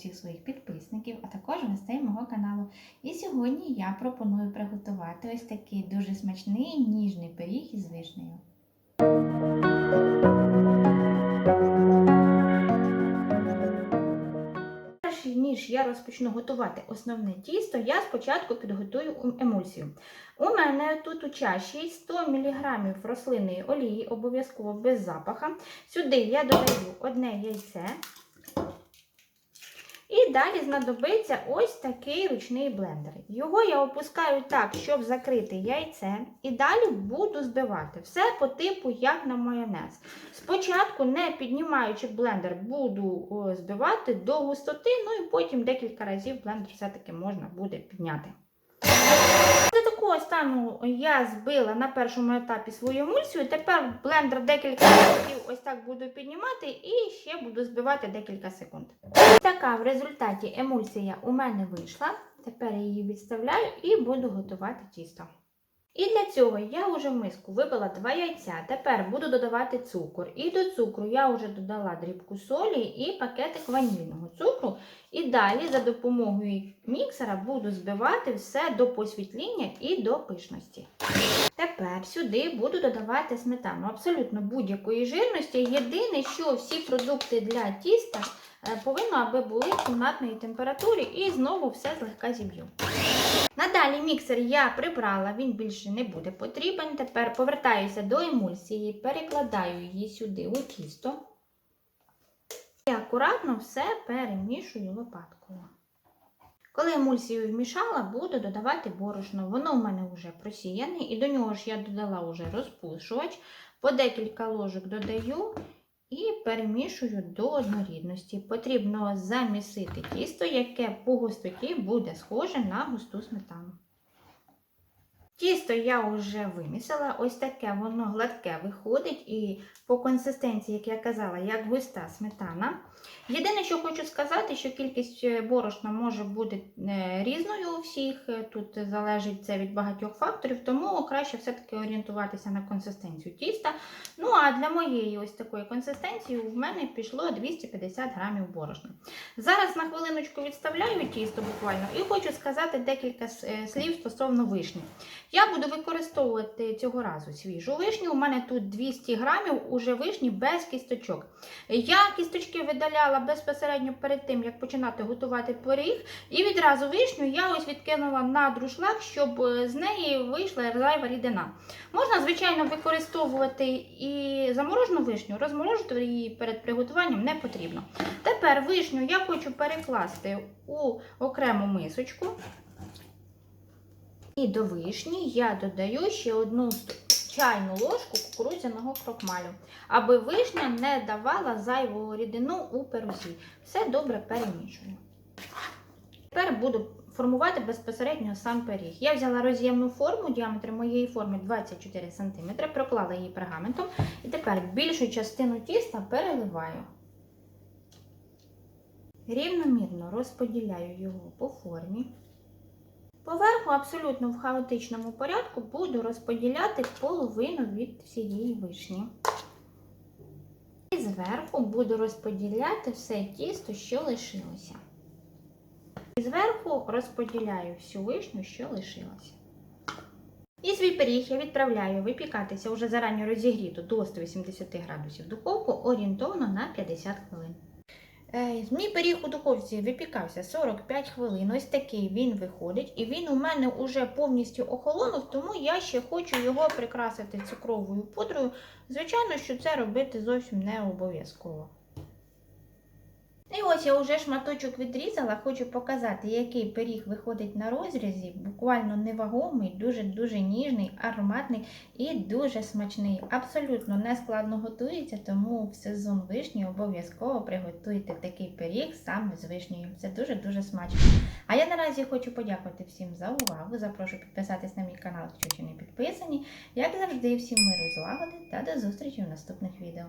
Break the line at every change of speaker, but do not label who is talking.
всіх своїх підписників, а також гостей мого каналу. І сьогодні я пропоную приготувати ось такий дуже смачний ніжний пиріг із вишнею. Ніж я розпочну готувати основне тісто, я спочатку підготую емульсію. У мене тут у чаші 100 мг рослинної олії, обов'язково без запаха. Сюди я додаю одне яйце. І далі знадобиться ось такий ручний блендер. Його я опускаю так, щоб закрити яйце. І далі буду збивати. Все по типу, як на майонез. Спочатку, не піднімаючи блендер, буду збивати до густоти, ну і потім декілька разів блендер все-таки можна буде підняти. Такого стану я збила на першому етапі свою емульсію. Тепер блендер декілька разів ось так буду піднімати і ще буду збивати декілька секунд. Така в результаті емульсія у мене вийшла. Тепер я її відставляю і буду готувати тісто. І для цього я вже в миску вибила 2 яйця. Тепер буду додавати цукор. І до цукру я вже додала дрібку солі і пакетик ванільного цукру. І далі за допомогою міксера буду збивати все до посвітління і до пишності. Тепер сюди буду додавати сметану абсолютно будь-якої жирності. Єдине, що всі продукти для тіста повинно, аби були в кімнатної температурі, і знову все злегка зіб'ю. Надалі міксер я прибрала, він більше не буде потрібен. Тепер повертаюся до емульсії, перекладаю її сюди у тісто. І акуратно все перемішую лопаткою. Коли емульсію вмішала, буду додавати борошно. Воно в мене вже просіяне, і до нього ж я додала вже розпушувач. По декілька ложок додаю і перемішую до однорідності. Потрібно замісити тісто, яке по густоті буде схоже на густу сметану. Тісто я вже вимісила, ось таке воно гладке виходить, і по консистенції, як я казала, як густа сметана. Єдине, що хочу сказати, що кількість борошна може бути е, різною у всіх. Тут залежить це від багатьох факторів, тому краще все-таки орієнтуватися на консистенцію тіста. Ну, а для моєї ось такої консистенції в мене пішло 250 грамів борошна. Зараз на хвилиночку відставляю тісто буквально і хочу сказати декілька слів стосовно вишні. Я буду використовувати цього разу свіжу вишню. У мене тут 200 грамів уже вишні без кісточок. Я кісточки видаляла безпосередньо перед тим, як починати готувати пиріг. І відразу вишню я ось відкинула на друшлак, щоб з неї вийшла зайва рідина. Можна, звичайно, використовувати і заморожену вишню, розморожувати її перед приготуванням не потрібно. Тепер вишню я хочу перекласти у окрему мисочку. І до вишні я додаю ще одну чайну ложку кукурудзяного крохмалю, аби вишня не давала зайву рідину у пирозі. Все добре перемішую. Тепер буду формувати безпосередньо сам пиріг. Я взяла роз'ємну форму, діаметр моєї форми 24 см, проклала її пергаментом і тепер більшу частину тіста переливаю. Рівномірно розподіляю його по формі. Поверху абсолютно в хаотичному порядку буду розподіляти половину від всієї вишні. І зверху буду розподіляти все тісто, що лишилося. І зверху розподіляю всю вишню, що лишилося. І свій пиріг я відправляю випікатися уже зарані розігріту до 180 градусів духовку орієнтовно на 50 хвилин. Мій пиріг у духовці випікався 45 хвилин. Ось такий він виходить. І він у мене вже повністю охолонув, тому я ще хочу його прикрасити цукровою пудрою. Звичайно, що це робити зовсім не обов'язково. І ось я вже шматочок відрізала, хочу показати, який пиріг виходить на розрізі. Буквально невагомий, дуже-дуже ніжний, ароматний і дуже смачний. Абсолютно не складно готується, тому в сезон вишні обов'язково приготуйте такий пиріг саме з вишнею. Це дуже-дуже смачно. А я наразі хочу подякувати всім за увагу. Запрошую підписатись на мій канал, якщо ще не підписані. Як завжди, всім миру і злагоди та до зустрічі в наступних відео.